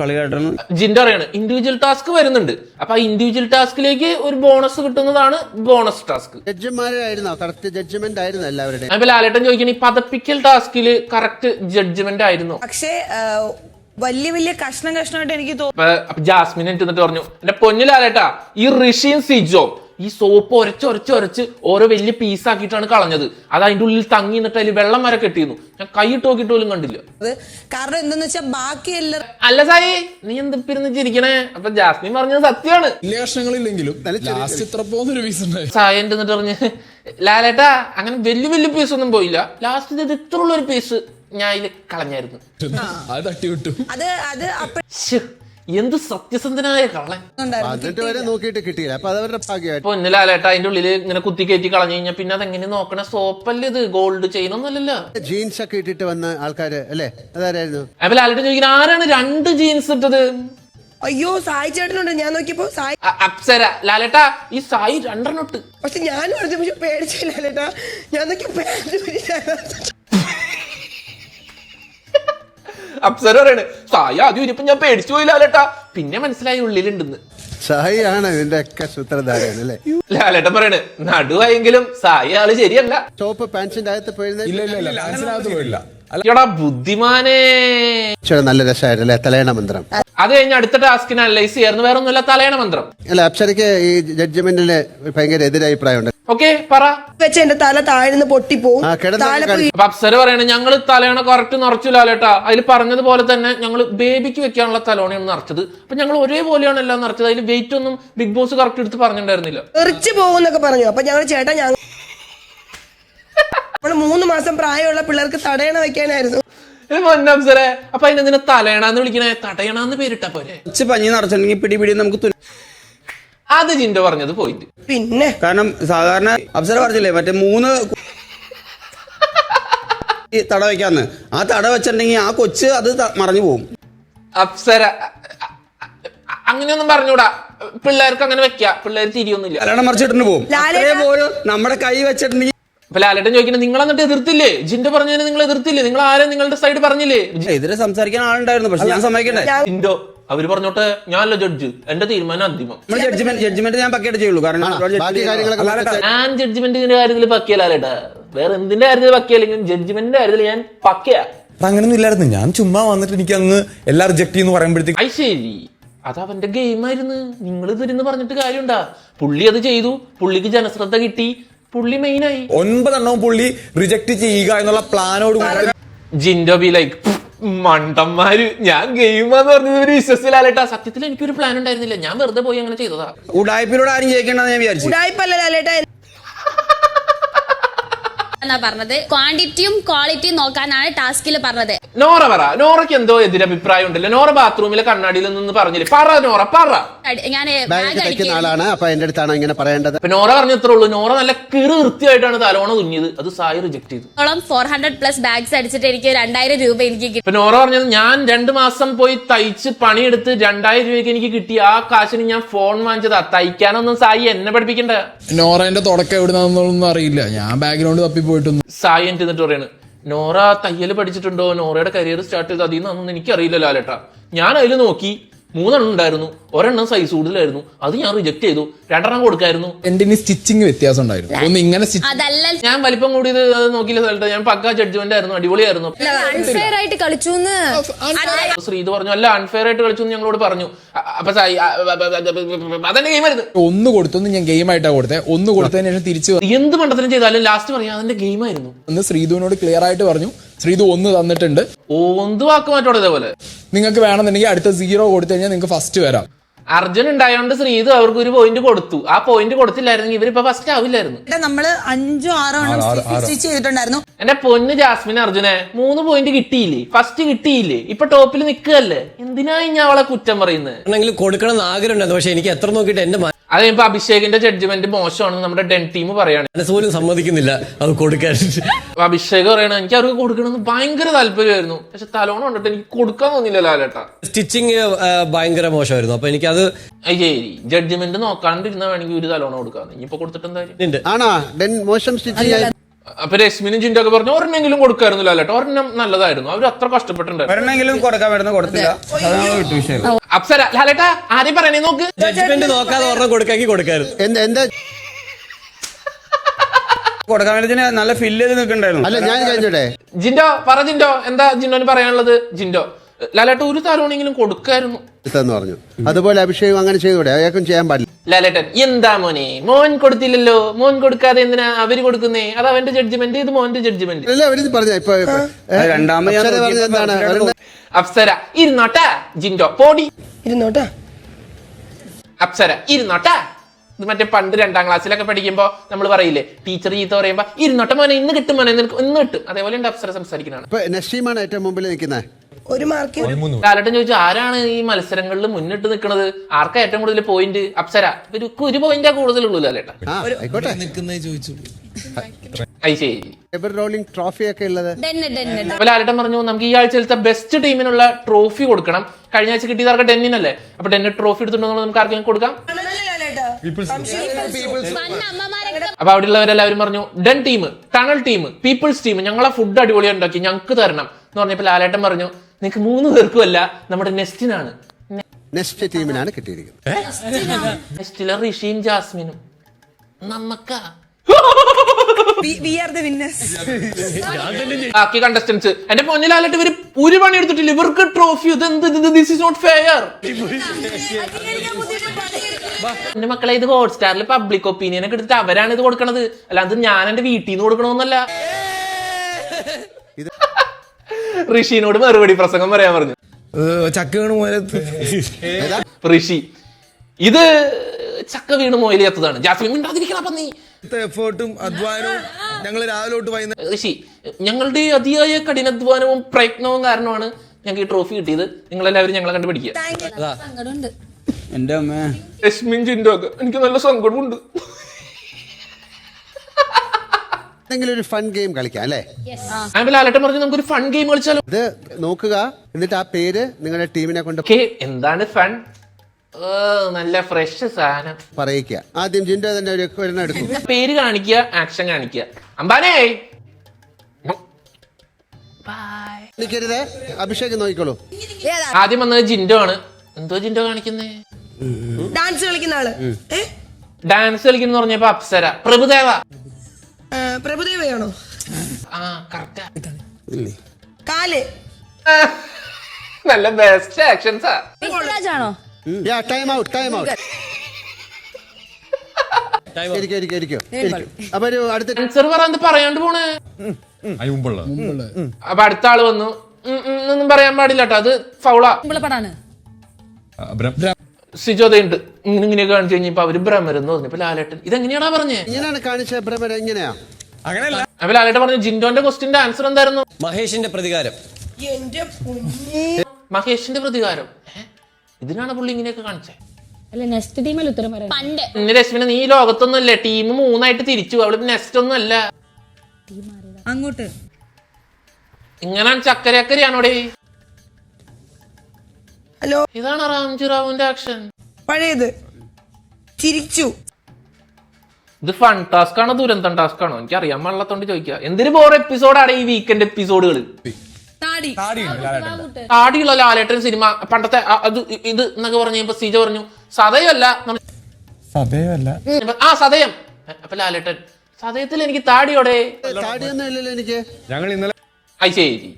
കളിയായിട്ടാണ്.
ജിൻഡോ പറയാണ് ഇൻഡിവിജ്വൽ ടാസ്ക് വരുന്നുണ്ട്. അപ്പൊ ആ ഇൻഡിവിജ്വൽ ടാസ്കിലേക്ക് ഒരു ബോണസ് കിട്ടുന്നതാണ് ബോണസ് ടാസ്ക്
ജഡ്ജിമാരായിരുന്നോ? കറക്റ്റ് ജഡ്ജ്മെന്റ് ആയിരുന്നു എല്ലാവരുടെയും.
അപ്പൊ ലാലേട്ടൻ ചോദിക്കണ ഈ പതപ്പിക്കൽ ടാസ്കിൽ കറക്റ്റ് ജഡ്ജ്മെന്റ് ആയിരുന്നു?
പക്ഷേ വലിയ വലിയ കഷ്ണം കഷ്ണമായിട്ട് എനിക്ക് തോന്നുന്നു
ജാസ്മിൻ എന്നിട്ട് പറഞ്ഞു എന്റെ പൊന്നിലാലേട്ടാ ഈ ഋഷിയും സിജോ ഈ സോപ്പ് ഒരച്ച് ഒരച്ച് ഒരച്ച് ഓരോ വലിയ പീസ് ആക്കിയിട്ടാണ് കളഞ്ഞത്. അത് അതിന്റെ ഉള്ളിൽ തങ്ങി നിന്നിട്ട് അതിൽ വെള്ളം വരെ കെട്ടിയിരുന്നു. ഞാൻ കൈയിട്ട് നോക്കിയിട്ട് പോലും കണ്ടില്ല.
കാരണം എന്താന്ന് വെച്ചാൽ ബാക്കി എല്ലാം
അല്ല സായി നീ എന്തിപ്പിരുന്ന് ചിരിക്കണേ? അപ്പൊ ജാസ്മിൻ പറഞ്ഞത് സത്യമാണ്. സായി എന്നിട്ട് പറഞ്ഞ് ലാലേട്ടാ അങ്ങനെ വലിയ വലിയ പീസ് ഒന്നും പോയില്ല. ലാസ്റ്റ് ഇത് ഇത്ര ഉള്ള ഒരു പീസ് ഞാൻ അതിൽ കളഞ്ഞായിരുന്നു.
അത്
അത്
എന്ത് സത്യസന്ധനായ
അതവരുടെ ഭാഗ്യമായിട്ട്.
പൊന്നു ലാലേട്ടാ അതിന്റെ ഉള്ളിൽ ഇങ്ങനെ കുത്തി കയറ്റി കളഞ്ഞു കഴിഞ്ഞാൽ പിന്നെ അതെങ്ങനെ നോക്കണ? സോപ്പല്ലേ ഇത്? ഗോൾഡ് ചെയിനൊന്നല്ലല്ലോ
ജീൻസ് ഒക്കെ ഇട്ടിട്ട് വന്ന ആൾക്കാര് അല്ലേ? അതാരായിരുന്നു?
അപ്പൊ ലാലേട്ട ചോദിക്കുന്ന ആരാണ് രണ്ട് ജീൻസ് ഇട്ടത്?
അയ്യോ സായി ചേട്ടനുണ്ട്. ഞാൻ നോക്കിയപ്പോ സായി
അപ്സര ലാലേട്ടാ ഈ സായി രണ്ടെണ്ണൊട്ട്
പക്ഷെ ഞാൻ പറഞ്ഞു പക്ഷെ പേടിച്ചില്ല ലാലേട്ടാ. ഞാൻ നോക്കി
അപ്സര പറയണ് സായി ആദ്യം ഇരിപ്പം ഞാൻ പേടിച്ചു പോയി ലാലേട്ടാ. പിന്നെ മനസ്സിലായി ഉള്ളിലുണ്ടെന്ന്.
സായി ആണ് ഇതിന്റെ ഒക്കെ സൂത്രധാരൻ അല്ലേ?
ലാലേട്ടൻ പറയണ് നടുവായെങ്കിലും സായി ആൾ ശരിയല്ല.
ടോപ്പ് പാൻസിന്റെ അകത്ത് പോയിരുന്ന
ഇല്ല
ബുദ്ധിമാനെ.
നല്ല രസമായിരുന്നു അല്ലേ തലയണ മന്ത്രം.
അത് കഴിഞ്ഞ് അടുത്ത ടാസ്കിന് അനലൈസ് ചെയ്യായിരുന്നു. വേറെ ഒന്നുമില്ല തലയണ മന്ത്രം.
അല്ല അപ്സരയ്ക്ക് ഈ ജഡ്ജ്മെന്റിന് ഭയങ്കര എതിരഭിപ്രായമുണ്ട്
ഓക്കെ പറ.
വെച്ച് എന്റെ തല താഴ്ന്ന് പൊട്ടിപ്പോവും. താഴെ
കളി-
അപ്പൊ അപ്സര പറയണേ ഞങ്ങൾ തലയണ കറക്റ്റ് നിറച്ചില്ല ലാലേട്ടാ അതിൽ പറഞ്ഞതുപോലെ തന്നെ ഞങ്ങൾ ബേബിക്ക് വെക്കാനുള്ള തലോണയാണ് നിറച്ചത്. അപ്പൊ ഞങ്ങൾ ഒരേപോലെയാണ് എല്ലാം നിറച്ചത്. അതിൽ വെയിറ്റ് ഒന്നും ബിഗ് ബോസ് കറക്റ്റ് എടുത്ത് പറഞ്ഞിട്ടുണ്ടായിരുന്നില്ല.
എറിച്ചു പോകുന്നൊക്കെ പറഞ്ഞു. അപ്പൊ ഞങ്ങൾ ചേട്ടാ ഞങ്ങൾ നമ്മൾ മൂന്ന് മാസം പ്രായമുള്ള പിള്ളേർക്ക് തടയണ വെക്കാനായിരുന്നു.
ഏ, പൊന്നെ അപ്സരെ അപ്പൊ അതിനെന്തിനാ തലയണന്ന് വിളിക്കണേ? തടയണന്ന് പേരിട്ടാ പോരെ.
കുറച്ച് പഞ്ഞി നിറച്ചിട്ടുണ്ടെങ്കിൽ പിടി പിടി നമുക്ക് തുന്നി
അത് ജിൻഡോ പറഞ്ഞത് പോയിട്ട്.
പിന്നെ?
കാരണം സാധാരണ അപ്സര പറഞ്ഞില്ലേ മറ്റേ മൂന്ന് ഈ തട വെക്കാന്ന്. ആ തട വെച്ചിട്ടുണ്ടെങ്കിൽ ആ കൊച്ച് അത് ത- മറഞ്ഞു പോകും.
അപ്സര അ- അ- അ- അങ്ങനെയൊന്നും പറഞ്ഞൂടാ. പിള്ളേർക്ക് അങ്ങനെ വെക്കാം. പിള്ളേർ തിരിയൊന്നുമില്ല.
കല്യാണം മറിച്ചിട്ടുണ്ട് പോകും. നമ്മുടെ കൈ വെച്ചിട്ടുണ്ടെങ്കിൽ
അപ്പൊ ലാലേട്ടൻ ചോദിക്കുന്നത് നിങ്ങൾ എന്നിട്ട് എതിർത്തില്ലേ? ജിൻഡോ പറഞ്ഞതിന് നിങ്ങൾ എതിർത്തില്ലേ? നിങ്ങൾ ആരും നിങ്ങളുടെ സൈഡ് പറഞ്ഞില്ലേ?
എതിരെ സംസാരിക്കാൻ ആളുണ്ടായിരുന്നു പക്ഷെ ഞാൻ സമ്മതിക്കണ്ടേ?
ജിൻഡോ അവർ പറഞ്ഞോട്ടെ ഞാനല്ല ജഡ്ജ് എന്റെ തീരുമാനം അന്തിമം.
ജഡ്ജ്മെന്റ് ജഡ്ജ്മെന്റ് ഞാൻ പക്കയായിട്ട് ചെയ്യുള്ളൂ കാരണം
ഞാൻ ജഡ്ജ്മെന്റിന്റെ കാര്യത്തിൽ പക്കിയല്ലേട്ടാ വേറെ എന്തിന്റെ കാര്യത്തിൽ പക്കിയല്ലെങ്കിൽ ജഡ്ജ്മെന്റിന്റെ കാര്യത്തിൽ ഞാൻ പക്കയാ.
അങ്ങനൊന്നും ഇല്ലായിരുന്നു. ഞാൻ ചുമ്മാ വന്നിട്ട് എനിക്ക് അങ്ങ് എല്ലാം റിജക്ട് ചെയ്യുന്നു പറയുമ്പോഴത്തേക്ക്
ശരി അത് അവന്റെ ഗെയിം ആയിരുന്നു. നിങ്ങൾ ഇതിരുന്ന് പറഞ്ഞിട്ട് കാര്യമുണ്ടാ. പുള്ളി അത് ചെയ്തു. പുള്ളിക്ക് ജനശ്രദ്ധ കിട്ടി. പുള്ളി മെയിനായി
ഒൻപതെണ്ണവും പുള്ളി റിജക്ട് ചെയ്യുക എന്നുള്ള പ്ലാനോട് കൂടി
ജിൻഡോ ബി ലൈക്ക് മണ്ടന്മാര് ഞാൻ ഗെയിമാന്ന് പറഞ്ഞത് ഒരു വിശ്വസിലാലേട്ടാ. സത്യത്തിൽ എനിക്കൊരു പ്ലാൻ ഉണ്ടായിരുന്നില്ല. ഞാൻ വെറുതെ പോയി അങ്ങനെ ചെയ്തതാ.
ഉടായ്പിലൂടെ ആരും ജയിക്കണ്ടെന്ന് ഞാൻ വിചാരിച്ചു.
ഉടായ്പല്ല ലാലേട്ടാ
എന്നാ പറഞ്ഞത്? ക്വാണ്ടിറ്റിയും ക്വാളിറ്റിയും നോക്കാനാണ് ടാസ്കിൽ പറഞ്ഞത്.
നോറ പറ. നോറയ്ക്ക് എന്തോ എതിരഭിപ്രായം ഉണ്ടല്ലോ? നോറ ബാത്റൂമിലെ കണ്ണാടിയിൽ നിന്ന് പറഞ്ഞില്ലേ? പറ നോറ പറ.
ഞാൻ
ബാഗ് തയ്ക്കുന്ന ആളാണ് അപ്പൊ എന്റെ അടുത്താണ് ഇങ്ങനെ പറയേണ്ടത്.
അപ്പൊ നോറ പറഞ്ഞത്രേ ഉള്ളൂ. നോറ നല്ല കിറു വൃത്തിയായിട്ടാണ് തലോണ തുന്നിയത്. അത് സായി റിജക്ട് ചെയ്തു.
ഫോർ ഹൺഡ്രഡ് പ്ലസ് ബാഗ്സ് അടിച്ചിട്ട് എനിക്ക് രണ്ടായിരം രൂപ എനിക്ക് കിട്ടി.
ഇപ്പൊ നോറ പറഞ്ഞത് ഞാൻ രണ്ട് മാസം പോയി തയ്ച്ച് പണിയെടുത്ത് രണ്ടായിരം രൂപയ്ക്ക് എനിക്ക് കിട്ടി. ആ കാശിന് ഞാൻ ഫോൺ വാങ്ങിച്ചതാ. തയ്ക്കാനൊന്നും സായി എന്നെ പഠിപ്പിക്കണ്ട.
നോറേന്റെ തുടക്കം എവിടുന്നാന്നൊന്നും അറിയില്ല. ഞാൻ ബാക്ക്ഗ്രൗണ്ട് തപ്പി പോയിട്ടൊന്നും
സായി എന്നിട്ട് എന്നിട്ട് പറയാണ് നോറ തയ്യൽ പഠിച്ചിട്ടുണ്ടോ? നോറയുടെ കരിയർ സ്റ്റാർട്ട് ചെയ്ത്? അതിൽ നിന്നൊന്നും എനിക്കറിയില്ല ലാലേട്ടാ. ഞാൻ അതിൽ നോക്കി മൂന്നെണ്ണം ഉണ്ടായിരുന്നു. ഒരെണ്ണം സൈസ് കൂടുതലായിരുന്നു. അത് ഞാൻ റിജക്ട് ചെയ്തു. രണ്ടെണ്ണം കൊടുക്കായിരുന്നു.
എന്റെ ഇനി സ്റ്റിച്ചിങ് വ്യത്യാസം ഉണ്ടായിരുന്നു? ഒന്ന് ഇങ്ങനെ
അതല്ല.
ഞാൻ വലിപ്പം കൂടിയത് അത് നോക്കിയില്ല സ്ഥലത്ത്. ഞാൻ പക്ക ജഡ്ജ്മെന്റ് ആയിരുന്നു. അടിപൊളിയായിരുന്നു.
അൺഫെയർ ആയിട്ട് കളിച്ചു
ശ്രീത് പറഞ്ഞു. അല്ല അൺഫെയർ ആയിട്ട് കളിച്ചു എന്ന് ഞങ്ങളോട് പറഞ്ഞു. അപ്പൊ സായി അ- അ- അ- അ- അതെന്റെ ഗെയിമായിരുന്നു
ഒന്ന് കൊടുത്തൊന്ന് ഞാൻ ഗെയിം ആയിട്ടാ കൊടുത്തത് ഒന്ന് കൊടുത്തതിന് ശേഷം തിരിച്ചു
എന്ത് മണ്ടത്തിനും ചെയ്താലും ലാസ്റ്റ് പറയാം അതെന്റെ ഗെയിമായിരുന്നു
എന്ന് ശ്രീധുവിനോട് ക്ലിയർ ആയിട്ട് പറഞ്ഞു. ശ്രീധു ഒന്ന് തന്നിട്ടുണ്ട്.
ഓന്ത് വാക്ക് മാറ്റോടെ ഇതേപോലെ.
നിങ്ങൾക്ക് വേണമെന്നുണ്ടെങ്കിൽ അടുത്ത സീറോ കൊടുത്തു കഴിഞ്ഞാൽ നിങ്ങൾക്ക് ഫസ്റ്റ് വരാം.
അർജുൻ ഉണ്ടായതുകൊണ്ട് ശ്രീത് അവർക്ക് ഒരു പോയിന്റ് കൊടുത്തു. ആ പോയിന്റ് കൊടുത്തില്ലായിരുന്നെങ്കിൽ ഇവരിപ്പോ ഫസ്റ്റ് ആവില്ലായിരുന്നു.
നമ്മൾ അഞ്ചോ ആറോ എണ്ണം സ്റ്റിച്ച് ചെയ്തിട്ടുണ്ടായിരുന്നു.
എന്റെ പൊന്ന് ജാസ്മിൻ അർജുനെ മൂന്ന് പോയിന്റ് കിട്ടിയില്ലേ? ഫസ്റ്റ് കിട്ടിയില്ലേ? ഇപ്പൊ ടോപ്പിൽ നിൽക്കുകയല്ലേ? എന്തിനായി ഞാൻ അവളെ കുറ്റം പറയുന്നത്
കൊടുക്കണം എന്ന് ആഗ്രഹം ഉണ്ടായിരുന്നു പക്ഷെ എനിക്ക് എത്ര നോക്കിയിട്ട് എന്റെ
അത് ഇപ്പൊ അഭിഷേകിന്റെ ജഡ്ജ്മെന്റ് മോശമാണെന്ന് നമ്മുടെ ഡെൻ ടീം പറയാണ്.
പോലും സമ്മതിക്കുന്നില്ല. അത് കൊടുക്കാൻ.
അഭിഷേക് പറയണ എനിക്ക് അവർക്ക് കൊടുക്കണമെന്ന് ഭയങ്കര താല്പര്യമായിരുന്നു. പക്ഷെ തലോണം കണ്ടിട്ട് എനിക്ക് കൊടുക്കാൻ തോന്നില്ല ലാലേട്ട.
സ്റ്റിച്ചിങ് ഭയങ്കര മോശമായിരുന്നു. അപ്പൊ എനിക്കത്
അയ്യേ ജഡ്ജ്മെന്റ് നോക്കാണ്ടിരുന്ന വേണമെങ്കിൽ ഒരു തലോണം കൊടുക്കാം ഇനിയിപ്പോ കൊടുത്തിട്ട് എന്തായാലും
മോശം
അപ്പൊ രശ്മിനും ജിൻഡോ ഒക്കെ പറഞ്ഞു ഒരെണ്ണെങ്കിലും കൊടുക്കായിരുന്നു ലാലേട്ടാ. ഒരെണ്ണം നല്ലതായിരുന്നു. അവർ അത്ര കഷ്ടപ്പെട്ടിട്ടുണ്ടായിരുന്നു
കൊടുക്കാൻ കൊടുത്തില്ല.
അപ്സര ലാലേട്ടാ ആദ്യം പറയണേ നോക്ക്.
ജഡ്ജ്മെന്റ് നോക്കാതെ ഒരെണ്ണം കൊടുക്കാക്കി കൊടുക്കായിരുന്നു.
എന്ത് എന്താ?
കൊടുക്കാൻ വേണ്ടി നല്ല ഫില്ല് ചെയ്ത് നിൽക്കണ്ടായിരുന്നു.
അല്ല ഞാൻ
ജിൻഡോ പറ ജിൻഡോ എന്താ ജിൻഡോന് പറയാനുള്ളത്? ജിൻഡോ. ലാലേട്ട ഒരു തലോണെങ്കിലും കൊടുക്കായിരുന്നു.
എന്ന് പറഞ്ഞു. അതുപോലെ അഭിഷേകം അങ്ങനെ ചെയ്തൂടെ? അയാൾക്കും ചെയ്യാൻ പാടില്ല.
ലാലേട്ടൻ എന്താ മോനെ? മോൻ കൊടുത്തില്ലല്ലോ. മോൻ കൊടുക്കാതെ എന്തിനാ അവർ കൊടുക്കുന്നേ? അത് അവന്റെ ജഡ്ജ്മെന്റ് ഇത് മോന്റെ ജഡ്ജ്മെന്റ്
അല്ല പറഞ്ഞ ഇപ്പൊ
രണ്ടാമത് ഞാൻ
പറഞ്ഞത് എന്താണ്? അവരുടെ-
അപ്സര ഇരുന്നോട്ടാ. ജിൻഡോ പോടി.
ഇരുന്നോട്ടാ.
അപ്സര ഇരുന്നോട്ടാ. ഇത് മറ്റേ പണ്ട് രണ്ടാം ക്ലാസ്സിലൊക്കെ പഠിക്കുമ്പോ നമ്മൾ പറയില്ലേ ടീച്ചർ ചീത്ത പറയുമ്പോ ഇരുന്നോട്ടെ മോനെ ഇന്ന് കിട്ടും മോനെ നിനക്ക് ഇന്ന് കിട്ടും. അതേപോലെ ഉണ്ട് അപ്സര സംസാരിക്കുന്നതാണ്.
ഇപ്പൊ നസീമാണ് ഏറ്റവും മുമ്പിൽ നിൽക്കുന്നത്
ഒരു മാർക്ക്
ലാലേട്ടൻ ചോദിച്ചു ആരാണ് ഈ മത്സരങ്ങളിൽ മുന്നിട്ട് നിൽക്കുന്നത് ആർക്കാ ഏറ്റവും കൂടുതൽ പോയിന്റ് അപ്സര. ഇവർക്ക് ഒരു പോയിന്റാ കൂടുതലുള്ളൂ
ലാലേട്ട
അത് ശരി
എവർ റോളിംഗ് ട്രോഫിയൊക്കെ ഉള്ളത്?
ലാലേട്ടൻ പറഞ്ഞു നമുക്ക് ഈ ആഴ്ചയിലത്തെ ബെസ്റ്റ് ടീമിനുള്ള ട്രോഫി കൊടുക്കണം. കഴിഞ്ഞ ആഴ്ച കിട്ടിയതാർക്ക് ടെന്നിനല്ലേ അപ്പൊ ടെന്നി ട്രോഫി എടുത്തിട്ടുണ്ടോ നമുക്ക് ആർക്കെങ്കിലും കൊടുക്കാം?
അപ്പൊ അവിടെ
അപ്പൊ അവിടെയുള്ളവരെല്ലാവരും പറഞ്ഞു den team tunnel team peoples team ഞങ്ങളെ ഫുഡ് അടിപൊളിയായി ഉണ്ടാക്കി ഞങ്ങൾക്ക് തരണം. എന്ന് പറഞ്ഞപ്പോ ലാലേട്ടൻ പറഞ്ഞു നിനക്ക് മൂന്ന് പേർക്കും അല്ല നമ്മുടെ നെസ്റ്റിനാണ്.
നെസ്റ്റ് ടീമിനാണ് കിട്ടിയിരിക്കുന്നത്.
നെസ്റ്റിലെ ഋഷിയും ജാസ്മിനും.
വിന്നേഴ്സ്
ബാക്കി കണ്ടസ്റ്റൻസ് എന്റെ പൊന്നിലാലിട്ട് ഇവർ ഒരു പണി എടുത്തിട്ടില്ല. ഇവർക്ക് trophy this is not fair എന്റെ മക്കളെ ഇത് ഹോട്ട്സ്റ്റാറിൽ പബ്ലിക് ഒപ്പീനിയൻ ഒക്കെ എടുത്തിട്ട് അവരാണ് ഇത് കൊടുക്കണത്. അല്ലാതെ ഞാൻ എന്റെ വീട്ടിൽ നിന്ന് കൊടുക്കണമെന്നല്ല ഋഷിനോട് മറുപടി പ്രസംഗം പറയാൻ പറഞ്ഞു.
ചക്ക വീണ് മൂലത്ത്
ഋഷി ഇത് ചക്ക വീണ് മോയിലെത്തതാണ് ജാസ്മിൻ മിണ്ടാതിരിക്കണം അപ്പൊ നീ
എഫേർട്ടും അധ്വാനവും ഞങ്ങൾ വൈകുന്നേരം
ഋഷി ഞങ്ങളുടെ അതിയായ കഠിനാധ്വാനവും പ്രയത്നവും കാരണമാണ് ഞങ്ങൾക്ക് ഈ ട്രോഫി കിട്ടിയത്. നിങ്ങളെല്ലാവരും ഞങ്ങളെ കണ്ടുപിടിക്കുക.
സങ്കടമുണ്ട്.
എന്റെ അമ്മ.
രശ്മിൻ ജിൻഡോ എനിക്ക് നല്ല സങ്കടമുണ്ട്.
എന്തെങ്കിലും ഒരു ഫൺ ഗെയിം കളിക്കാം അല്ലേ?
ഞാൻ ലാലട്ടൻ പറഞ്ഞു നമുക്കൊരു ഫൺ ഗെയിം കളിച്ചാലോ?
ഇത് നോക്കുക എന്നിട്ട് ആ പേര് നിങ്ങളുടെ ടീമിനെ കൊണ്ട്
ഓക്കെ എന്താണ് ഫൺ നല്ല ഫ്രഷ് സാധനം.
പറയിക്കുക. ആദ്യം ജിൻഡോ തന്നെ ഒരു ഒരെണ്ണം എടുക്കും.
പേര് കാണിക്കുക ആക്ഷൻ കാണിക്കുക. അമ്പാനേ
നിൽക്കരുത് അഭിഷേക് നോക്കിക്കോളൂ.
ആദ്യം വന്നത് ജിൻഡോ ആണ്. എന്തോ ജിൻഡോ കാണിക്കുന്നേ?
ഡാൻസ് കളിക്കുന്ന ആൾ. ഏ?
ഡാൻസ് കളിക്കുന്ന പറഞ്ഞപ്പോ അപ്സര. പ്രഭുദേവ!
പ്രഭുദേവയാണോ
ആ കറക്റ്റ്
കാൽ
നല്ല ബെസ്റ്റ് ആക്ഷൻസാ
ആണോ
യാ ടൈം ഔട്ട് ടൈം ഔട്ട് ഇരിക്കോ ഇരിക്കോ ഇരിക്കോ ഇരിക്കോ അപ്പൊ ഒരു അടുത്ത
ആൻസർ പറയാൻ പറയാണ്ട് പോണേ
അതിന് മുമ്പുള്ള
അപ്പൊ അടുത്ത ആൾ വന്നു ഉം, ഉം, ഒന്നും പറയാൻ പാടില്ല കേട്ടോ അത് ഫൗളാ
പടാണ്
സിജോതയുണ്ട് ഇങ്ങനെ ഇങ്ങനെ കാണിച്ചു കഴിഞ്ഞപ്പോ അവർ ഭ്രമരെന്ന് പറഞ്ഞു. ഇപ്പൊ ലാലേട്ടൻ. ഇതെങ്ങനെയാടാ പറഞ്ഞേ?
ഇങ്ങനെയാണ് കാണിച്ച ഭ്രമര. എങ്ങനെയാ?
അങ്ങനെയല്ല.
അപ്പൊ ലാലേട്ടൻ പറഞ്ഞു ജിൻഡോന്റെ ക്വസ്റ്റിന്റെ ആൻസർ എന്തായിരുന്നു?
മഹേഷിന്റെ പ്രതികാരം.
മഹേഷിന്റെ പ്രതികാരം. ഇതിനാണ് പുള്ളി ഇങ്ങനെയൊക്കെ കാണിച്ചേ.
അല്ല നെക്സ്റ്റ് ടീമിൽ ഉത്തരം പറയാം പണ്ട്.
രശ്മിന നീ ലോകത്തൊന്നും അല്ലേ ടീം മൂന്നായിട്ട് തിരിച്ചു. അവൾ നെക്സ്റ്റ് ഒന്നും അല്ല.
അങ്ങോട്ട്.
ഇങ്ങനെ ചക്കരക്കരയാണോടെ
ഹലോ.
ഇതാണ് റാംജി റാവുവിന്റെ ആക്ഷൻ
പഴയത്. ചിരിച്ചു.
ഇത് ഫൺ ടാസ്ക് ആണോ ദുരന്തം ടാസ്ക് ആണോ? എനിക്ക് അറിയാൻ പാടില്ലാത്തോണ്ട് ചോദിക്കുക എന്തിനു പോറ എപ്പിസോഡാണ് ഈ വീക്കെൻഡ് എപ്പിസോഡുകൾ
താടി.
ആടിയുള്ള ലാലേട്ടൻ. സിനിമ പണ്ടത്തെ അത് ഇത് എന്നൊക്കെ പറഞ്ഞു സീജ പറഞ്ഞു സതയല്ല
സതയല്ല
ആ സതയം അപ്പൊ ലാലേട്ടൻ സതയത്തിൽ എനിക്ക് താടിയോടെ
താടിയൊന്നും ഇല്ലല്ലോ എനിക്ക്.
ഞങ്ങൾ ഇന്നലെ
ആയി ശരി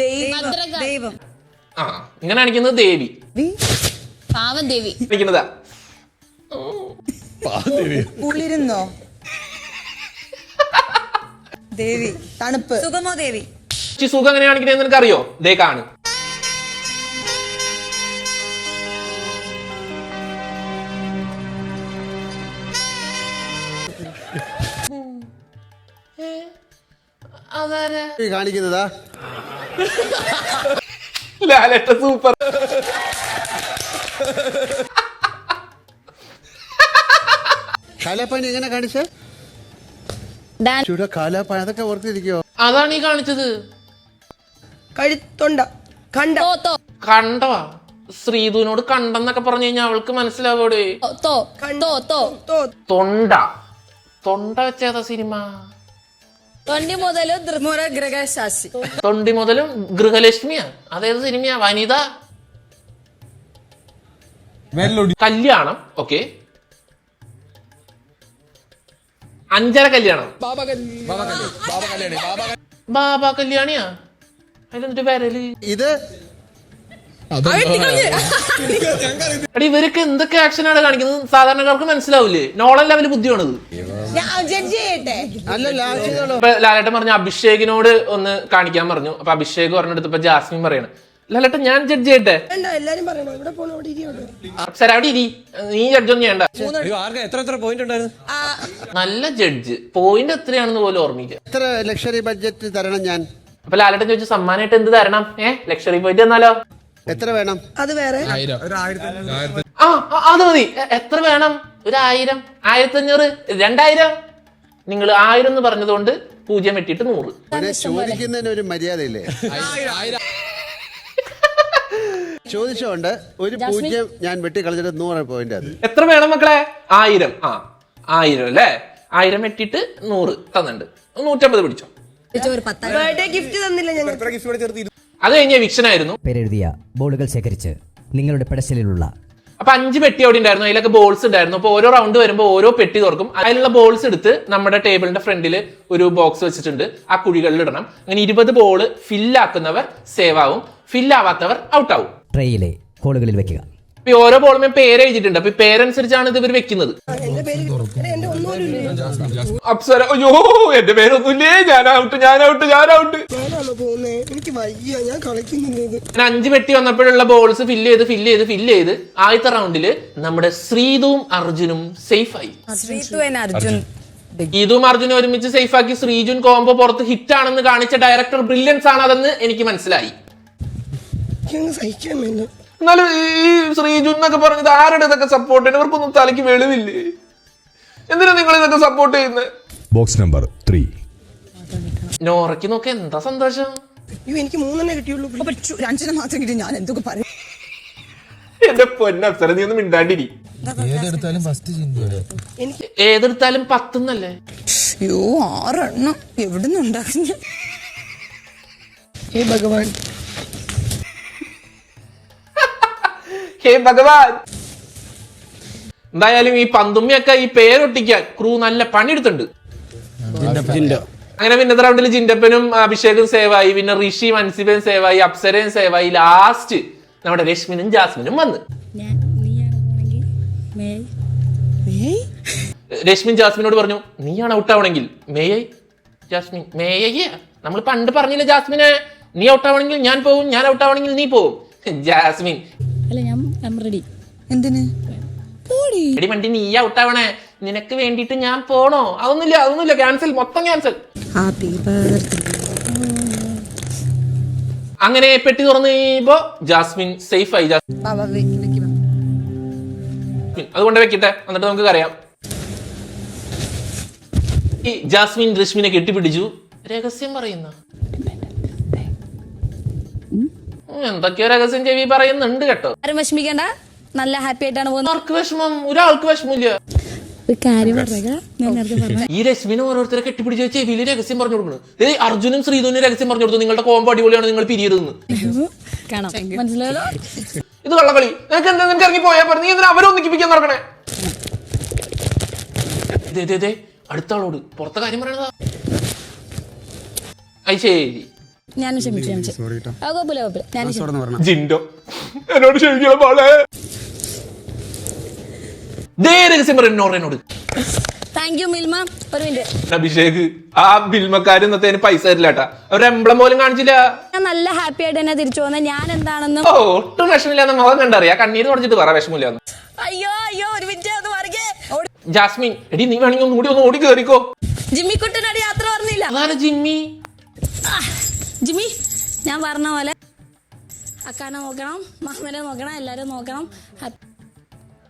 ദൈവം ദൈവം.
ആ ഇങ്ങനെ കാണിക്കുന്നത് ദേവി.
പാവം ദേവി.
കാണിക്കുന്നതാ
കുളിരുന്നോ ദേവി. തണുപ്പ്. സുഖമോ ദേവി?
ഈ സുഖം എങ്ങനെ കാണിക്കുന്നത് നിനക്ക് അറിയോ ദേ കാണു.
കാണിക്കുന്നതാ?
ലാലേട്ട സൂപ്പർ.
കാലാപ്പാനി എങ്ങനെ കാണിച്ച? കാലാപ്പാനി അതൊക്കെ ഓർത്തിരിക്കോ
അതാണ് ഈ കാണിച്ചത്.
കഴുത്തൊണ്ട കണ്ടോ.
കണ്ടോ ശ്രീധുവിനോട് കണ്ടെന്നൊക്കെ പറഞ്ഞു കഴിഞ്ഞാൽ അവൾക്ക് മനസ്സിലാവോടെ?
തോ തോ തോ.
തോ.
തൊണ്ട. തൊണ്ട വെച്ചേതാ സിനിമ?
തൊണ്ടി മുതൽ
മുറ ഗൃഹശാസി
തൊണ്ടി മുതലും ഗൃഹലക്ഷ്മിയാ. അതേത് സിനിമയാ? വനിത? കല്യാണം. ഓക്കെ. അഞ്ചര കല്യാണം.
ബാബ കല്യാണി ബാബ കല്യാണി ബാബ കല്യാണി ബാബ
ബാബ കല്യാണിയാ? അതിലെന്നിട്ട് വരൽ?
ഇത്
ഇവരൊക്കെ എന്തൊക്കെ ആക്ഷനാണ് കാണിക്കുന്നത്? സാധാരണക്കാർക്ക് മനസ്സിലാവില്ലേ നോളൻ ലെവൽ ബുദ്ധിയാണത്. ലാലേട്ടൻ പറഞ്ഞു അഭിഷേകിനോട് ഒന്ന് കാണിക്കാൻ പറഞ്ഞു. അപ്പൊ അഭിഷേക് പറഞ്ഞെടുത്ത് ഇപ്പൊ ജാസ്മിൻ പറയണം. ലാലേട്ടൻ ഞാൻ ജഡ്ജ് ചെയ്യട്ടെ?
പോണോ അവിടെ
ഇരി നീ ജഡ്ജ് ഒന്നും ചെയ്യണ്ട.
അയ്യോ എത്ര എത്ര പോയിന്റ് ഉണ്ടായിരുന്നു?
നല്ല ജഡ്ജ് പോയിന്റ് എത്രയാണെന്ന് പോലും ഓർമ്മിക്കാം.
എത്ര ലക്ഷറി ബഡ്ജറ്റ് തരണം ഞാൻ?
അപ്പൊ ലാലേട്ടൻ ചോദിച്ചു സമ്മാനമായിട്ട് എന്ത് തരണം? ഏഹ് ലക്ഷറി പോയിട്ട് തന്നാലോ?
എത്ര വേണം?
അത് വേറെ.
ആയിരം.
ആ ആ, അത് മതി. എ- എത്ര വേണം? ഒരു ആയിരം. ആയിരത്തി അഞ്ഞൂറ് രണ്ടായിരം. നിങ്ങൾ ആയിരം എന്ന് പറഞ്ഞതുകൊണ്ട് പൂജ്യം വെട്ടിയിട്ട് നൂറ്.
പിന്നെ ചോദിക്കുന്നതിന് ഒരു മര്യാദയില്ലേ? ചോദിച്ചോണ്ട് ഒരു പൂജ്യം ഞാൻ വെട്ടിക്കളഞ്ഞിട്ട് നൂറ് പോയിന്റ് അത്.
എത്ര വേണം മക്കളെ? ആയിരം. ആ ആയിരം അല്ലേ? ആയിരം വെട്ടിയിട്ട് നൂറ് തന്നിട്ടുണ്ട്. നൂറ്റമ്പത് പിടിച്ചോ.
ഒരു പത്താം
ബർത്ത്ഡേ ഗിഫ്റ്റ് തന്നില്ല ഞങ്ങൾ
അത് കഴിഞ്ഞ വിക്ഷനായിരുന്നു
പേരെഴുതിയ ബോളുകൾ ശേഖരിച്ച് നിങ്ങളുടെ പെടശലിലുള്ള
അപ്പൊ അഞ്ച് പെട്ടി അവിടെ ഉണ്ടായിരുന്നു. അതിലൊക്കെ ബോൾസ് ഉണ്ടായിരുന്നു. അപ്പൊ ഓരോ റൗണ്ട് വരുമ്പോൾ ഓരോ പെട്ടി തുറക്കും. അതിലുള്ള ബോൾസ് എടുത്ത് നമ്മുടെ ടേബിളിന്റെ ഫ്രണ്ടിൽ ഒരു ബോക്സ് വെച്ചിട്ടുണ്ട്. ആ കുഴികളിൽ ഇടണം. അങ്ങനെ ഇരുപത് ബോൾ ഫില്ലാക്കുന്നവർ സേവ് ആവും. ഫില്ലാവാത്തവർ ഔട്ട് ആവും.
ട്രേയിലെ കോളുകളിൽ വെക്കുക.
അപ്പൊ ഈ ഓരോ ബോളുമേ പേര് എഴുതിട്ടുണ്ട് അപ്പൊ പേരനുസരിച്ചാണ് ഇത് ഇവർ വെക്കുന്നത്.
എന്റെ പേര് എന്റെ ഒന്നും
അപ്സര അയ്യോ എന്റെ പേരൊന്നുമില്ലേ? ഞാൻ ഔട്ട് ഞാൻ ഔട്ട് ഞാൻ ഔട്ട്
ഞാനാണോ എനിക്ക് വയ്യ ഞാൻ
അഞ്ച് പെട്ടി വന്നപ്പോഴുള്ള ബോൾസ് ഫില്ല് ചെയ്ത് ഫില്ല് ചെയ്ത് ഫില്ല് ചെയ്ത് ആദ്യത്തെ റൗണ്ടിൽ നമ്മുടെ ശ്രീതുവും അർജുനും സേഫ് ആയി.
ശ്രീതു അർജുൻ.
ഗീതും അർജുനും ഒരുമിച്ച് സേഫ് ആക്കി. ശ്രീജുൻ കോംബോ പുറത്ത് ഹിറ്റ് ആണെന്ന് കാണിച്ച ഡയറക്ടർ ബ്രില്യൻസ് ആണ് അതെന്ന് എനിക്ക് മനസ്സിലായി.
സഹിക്കാൻ
എന്നാലും ഈ ശ്രീജു എന്നൊക്കെ പറഞ്ഞത് ആരുടെ ഇതൊക്കെ സപ്പോർട്ട് ചെയ്യുന്നത് ഇവർക്കൊന്നും തലയ്ക്ക് വെളിവില്ലേ? എന്തിനാ നിങ്ങൾ ഇതൊക്കെ സപ്പോർട്ട് ചെയ്യുന്നത്
ബോക്സ് നമ്പർ ത്രീ
നോറയ്ക്ക് നോക്കി എന്താ സന്തോഷം?
അയ്യോ എനിക്ക് മൂന്നെണ്ണേ കിട്ടിയുള്ളൂ അഞ്ചെണ്ണം മാത്രം കിട്ടി ഞാൻ എന്തൊക്കെ പറയും?
എന്റെ പൊന്നപ്സര നീ ഒന്നും മിണ്ടാണ്ടിരി.
ഏതെടുത്താലും ഫസ്റ്റ്
എനിക്ക്
ഏതെടുത്താലും പത്തുന്നല്ലേ?
അയ്യോ ആറെണ്ണം. എവിടുന്ന് ഉണ്ടാക്കുന്ന ഹേ ഭഗവാൻ.
ഹേ ഭഗവാൻ. എന്തായാലും ഈ പന്തുമ്മിയൊക്കെ ഈ പേരൊട്ടിക്കാൻ ക്രൂ നല്ല പണിയെടുത്തുണ്ട് അങ്ങനെ പിന്നത്തെ റൗണ്ടിൽ ജിൻഡപ്പനും അഭിഷേകും സേവായി പിന്നെ ഋഷി മൻസിബയും സേവായി അപ്സരയും സേവായി ലാസ്റ്റ് നമ്മുടെ രശ്മിനും ജാസ്മിനും വന്ന്. രശ്മിൻ ജാസ്മിനോട് പറഞ്ഞു നീയാണ് ഔട്ട് ആവണമെങ്കിൽ മേയ് ജാസ്മിൻ മേയ നമ്മൾ പണ്ട് പറഞ്ഞില്ല ജാസ്മിനെ നീ ഔട്ട് ആവണമെങ്കിൽ ഞാൻ പോകും ഞാൻ ഔട്ട് ആവണമെങ്കിൽ നീ പോകും ജാസ്മിൻ.
അല്ല ഞാൻ റെഡി
എന്തിന്?
എടി മണ്ടി നീ ഔട്ട് ആവണേ നിനക്ക് വേണ്ടിട്ട് ഞാൻ പോണോ? അതൊന്നുമില്ല അതൊന്നുമില്ല. ക്യാൻസൽ മൊത്തം ക്യാൻസൽ അങ്ങനെ പെട്ടി തുറന്നു കഴിയുമ്പോ ജാസ്മിൻ സേഫ് ആയി. ജാസ്മിൻ അതുകൊണ്ട് വെക്കട്ടെ. എന്നിട്ട് നമുക്ക് അറിയാം ഈ ജാസ്മിൻ രശ്മിനെ കെട്ടിപ്പിടിച്ചു. രഹസ്യം പറയുന്ന. എന്തൊക്കെയോ രഹസ്യം ചെവി പറയുന്നുണ്ട് കേട്ടോ.
ആരും വിഷമിക്കണ്ട. നല്ല ഹാപ്പി ആയിട്ടാണ് പോകുന്നത്.
ആർക്ക് വിഷമം? ഒരാൾക്ക് വിഷമില്ല
ഒരു കാര്യം പറയുക ഞാൻ നേരത്തെ പറഞ്ഞു
ഈ രശ്മിനെ ഓരോരുത്തരെ കെട്ടിപ്പിടിച്ച് വെച്ച് ചെവിയിൽ രഹസ്യം പറഞ്ഞു കൊടുക്കുന്നു ഏയ് അർജുനും ശ്രീധുനും രഹസ്യം പറഞ്ഞു കൊടുത്തു. നിങ്ങളുടെ കോമ്പോ അടിപൊളിയാണ് നിങ്ങൾ പിരിയരുതെന്ന്.
കാണാം. മനസ്സിലായല്ലോ?
ഇത് കള്ളക്കളി നിനക്ക് എന്താ നിനക്ക് ഇറങ്ങി പോയാ പറഞ്ഞു നീ എന്തിനാ അവരെ ഒന്നിക്കിപ്പിക്കാൻ നടക്കണേ? ദേ, ദേ, ദേ, അടുത്ത ആളോട്. പുറത്തെ കാര്യം പറയണതാ. അത് ശരി.
ഞാനും ക്ഷമിച്ചു ക്ഷമിച്ചു. ആ, കുഴപ്പമില്ല കുഴപ്പമില്ല ഞാനും ക്ഷമിച്ചു.
ജിൻഡോ. എന്നോട് ക്ഷമിക്കണം മോളെ? ദേ രഹസ്യം പറയുന്നു നോറേനോട്.
Thank you Milma. ഒരു മിനിറ്റ്.
അഭിഷേക് ആ ബിൽമക്കാർ ഇന്നത്തേന് പൈസ തരില്ല കേട്ടാ ഒരു എംബ്ലം പോലും കാണിച്ചില്ല.
ഞാൻ നല്ല ഹാപ്പി ആയിട്ട് തന്നെ തിരിച്ചു പോകുന്നത് ഞാൻ എന്താണെന്നും
ഓ ഒട്ടും വിഷമില്ലാന്ന് മുഖം കണ്ടറിയാ. കണ്ണീര് തുടച്ചിട്ട് പറ വിഷമില്ലാന്ന്.
അയ്യോ അയ്യോ ഒരു മിനിറ്റ് ഒന്ന് പറയേ
ജാസ്മിൻ എടി നീ വേണമെങ്കിൽ ഒന്നും ഒന്ന് ഓടി കയറിക്കോ
ജിമ്മിക്കുട്ടനോട് യാത്ര പറഞ്ഞില്ല.
അതാണ് ജിമ്മി.
ജിമ്മി ഞാൻ പറഞ്ഞ പോലെ അക്കാനെ നോക്കണം മാമനെ നോക്കണം എല്ലാരും നോക്കണം.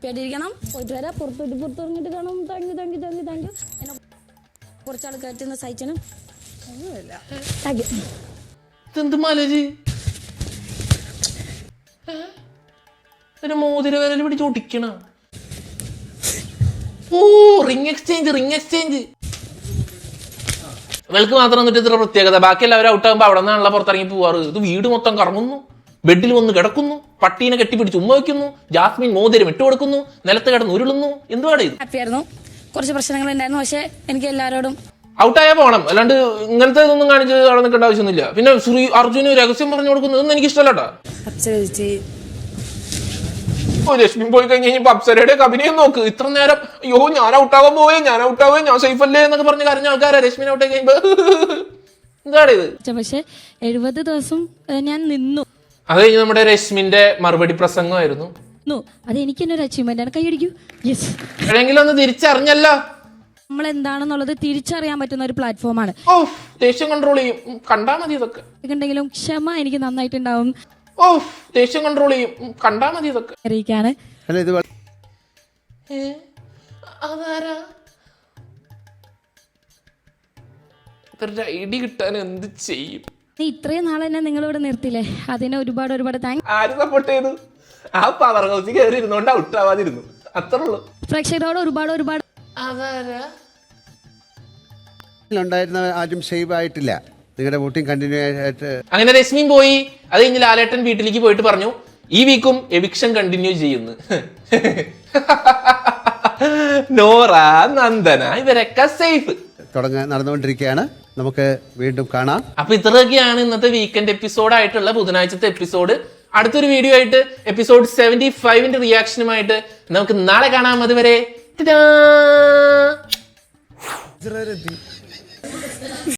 പേടിയിരിക്കണം പോയിട്ട് വരാം. പുറത്ത് ഇറങ്ങിട്ട് കാണും. Thank you thank you thank you thank you എന്നെ കുറച്ചാൾ കയറ്റുന്ന സഹിച്ചനും താങ്ക് യു
ഒരു മോതിര വിരൽ പിടിച്ച് ഒടിക്കണ ഓ റിംഗ് എക്സ്ചേഞ്ച് റിംഗ് എക്സ്ചേഞ്ച് ഇവൾക്ക് മാത്രം എന്നിട്ട് ഇത്ര പ്രത്യേകത? ബാക്കി എല്ലാവരും ഔട്ട് ആകുമ്പോൾ അവിടെ നിന്നാണല്ലോ പുറത്തിറങ്ങി പോവാറ്. ഇത് വീട് മൊത്തം കറങ്ങുന്നു. ബെഡിൽ വന്ന് കിടക്കുന്നു. പട്ടീനെ കെട്ടിപ്പിടിച്ച് ഉമ്മ വയ്ക്കുന്നു ജാസ്മിൻ മോതിരം ഇട്ട് കൊടുക്കുന്നു. നിലത്ത് കിടന്ന് ഉരുളുന്നു. എന്തുവാണ് ഇത്?
കുറച്ച് പ്രശ്നങ്ങൾ ഉണ്ടായിരുന്നു. പക്ഷേ എനിക്ക് എല്ലാവരോടും
ഔട്ടായ പോണം. അല്ലാണ്ട് ഇങ്ങനത്തെ ഇതൊന്നും കാണിച്ച് അവിടെ നിൽക്കേണ്ട ആവശ്യമൊന്നുമില്ല. പിന്നെ ശ്രീ അർജുന് രഹസ്യം പറഞ്ഞു കൊടുക്കുന്നു. ഇതൊന്നും എനിക്ക്
ഇഷ്ടമല്ലോ
ഓ രശ്മി പോയി കഴിഞ്ഞ് കഴിഞ്ഞപ്പോ അപ്സരയുടെ അഭിനയം നോക്ക്. ഇത്ര നേരം അയ്യോ ഞാൻ ഔട്ടാവാൻ പോവേ ഞാൻ ഔട്ടാവേ ഞാൻ സേഫ് അല്ലേ എന്നൊക്കെ പറഞ്ഞ് കരഞ്ഞ ആൾക്കാരാ രശ്മിനെ ഔട്ട് കഴിയുമ്പോ. എന്താണ് ഇത്?
പക്ഷെ എഴുപത് ദിവസം ഞാൻ നിന്നു.
അത് കഴിഞ്ഞ് നമ്മുടെ രശ്മിന്റെ മറുപടി പ്രസംഗമായിരുന്നു.
അത് എനിക്ക് തന്നെ ഒരു അച്ചീവ്മെന്റ് ആണ്. കൈയടിക്കൂ. യെസ്
എപ്പോഴെങ്കിലും ഒന്ന് തിരിച്ചറിഞ്ഞല്ലോ.
നമ്മൾ എന്താണെന്നുള്ളത് തിരിച്ചറിയാൻ പറ്റുന്ന ഒരു പ്ലാറ്റ്ഫോമാണ്
ഓ ദേഷ്യം കൺട്രോൾ ചെയ്യും. കണ്ടാ മതി ഇതൊക്കെ
ഉണ്ടെങ്കിലും ക്ഷമ എനിക്ക് നന്നായിട്ടുണ്ടാവും.
ഓ ദേഷ്യം കൺട്രോൾ ചെയ്യും. കണ്ടാ മതി ഇതൊക്കെ.
അറിയിക്കാണ്
അല്ല ഇത് വ-
ഏ? അതാരാ? ഇവരുടെ ഐഡി കിട്ടാൻ എന്ത് ചെയ്യും?
ഇത്രയും നാൾ നിങ്ങൾ നിങ്ങളിവിടെ നിർത്തില്ലേ അതിന് ഒരുപാട് ഒരുപാട് താങ്ക്
ആര് സപ്പോർട്ട് ചെയ്തു? ആ പവർ ഹൗസിൽ കയറി ഇരുന്നോണ്ട് ഔട്ട് ആവാതിരുന്നു. അത്രേ ഉള്ളൂ.
പ്രേക്ഷകരോട് ഒരുപാട് ഒരുപാട്
അതാരാ?
ഉണ്ടായിരുന്ന ആരും സേവ് ആയിട്ടില്ല. നിങ്ങളുടെ വോട്ടിംഗ് കണ്ടിന്യൂ ആയിട്ട്
അങ്ങനെ രശ്മിയും പോയി. അത് കഴിഞ്ഞ് ലാലേട്ടൻ വീട്ടിലേക്ക് പോയിട്ട് പറഞ്ഞു ഈ വീക്കും എവിക്ഷൻ കണ്ടിന്യൂ ചെയ്യുന്നു. നോറ നന്ദന ഇവരൊക്കെ സേഫ്
തുടങ്ങാൻ നടന്നുകൊണ്ടിരിക്കുകയാണ്. നമുക്ക് വീണ്ടും കാണാം.
അപ്പൊ ഇത്രയൊക്കെയാണ് ഇന്നത്തെ വീക്കെൻഡ് എപ്പിസോഡ് ആയിട്ടുള്ള ബുധനാഴ്ചത്തെ എപ്പിസോഡ് അടുത്തൊരു വീഡിയോ ആയിട്ട് എപ്പിസോഡ് സെവന്റി ഫൈവിന്റെ റിയാക്ഷനുമായിട്ട് നമുക്ക് നാളെ കാണാം അതുവരെ!